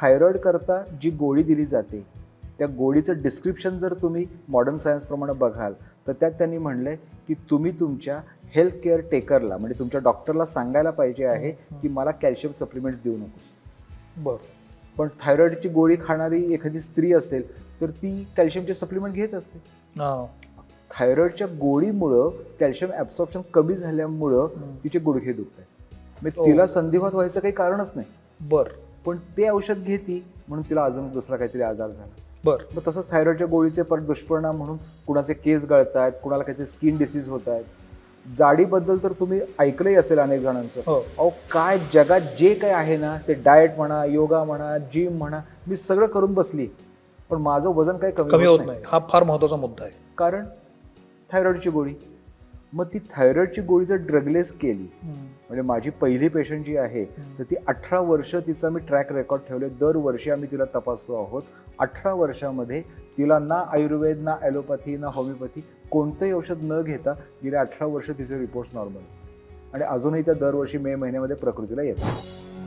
Thyroid करता जी गोळी दिली जाते त्या गोळीचं डिस्क्रिप्शन जर तुम्ही मॉडर्न सायन्सप्रमाणे बघाल तर त्यात त्यांनी म्हणलंय की तुम्ही तुमच्या हेल्थ केअर टेकरला म्हणजे तुमच्या डॉक्टरला सांगायला पाहिजे आहे की मला कॅल्शियम सप्लिमेंट्स देऊ नकोस. बर. पण थायरॉइडची गोळी खाणारी एखादी स्त्री असेल तर ती कॅल्शियमचे सप्लिमेंट घेत असते. हा. थायरॉइडच्या गोळीमुळं कॅल्शियम ॲब्सॉर्प्शन कमी झाल्यामुळं. तिचे गुडघे दुखत आहेत म्हणजे ओ. तिला संधिवात व्हायचं काही कारणच नाही. बर. पण ते औषध घेती म्हणून तिला अजून दुसरा काहीतरी आजार झाला. बर. मग तसंच थायरॉइडच्या गोळीचे परत दुष्परिणाम म्हणून कुणाचे केस गळत आहेत कुणाला काहीतरी स्किन डिसीज होत आहेत जाडीबद्दल तर तुम्ही ऐकलंही असेल अनेक जणांचं. हो. अहो काय जगात जे काय आहे ना ते डाएट म्हणा योगा म्हणा जिम म्हणा मी सगळं करून बसली. पण माझं वजन काही कमी होत नाही. हा फार महत्त्वाचा मुद्दा आहे. कारण थायरॉइडची गोळी. मग ती थायरॉइडची गोळी जर ड्रगलेस केली म्हणजे माझी पहिली पेशंट जी आहे तर ती अठरा वर्ष तिचा मी ट्रॅक रेकॉर्ड ठेवले. दरवर्षी आम्ही तिला तपासतो आहोत. अठरा वर्षामध्ये तिला ना आयुर्वेद ना ॲलोपॅथी ना होमिओपॅथी कोणतंही औषध न घेता गेल्या अठरा वर्ष तिचे रिपोर्ट्स नॉर्मल आणि अजूनही त्या दरवर्षी मे महिन्यामध्ये प्रकृतीला येतात.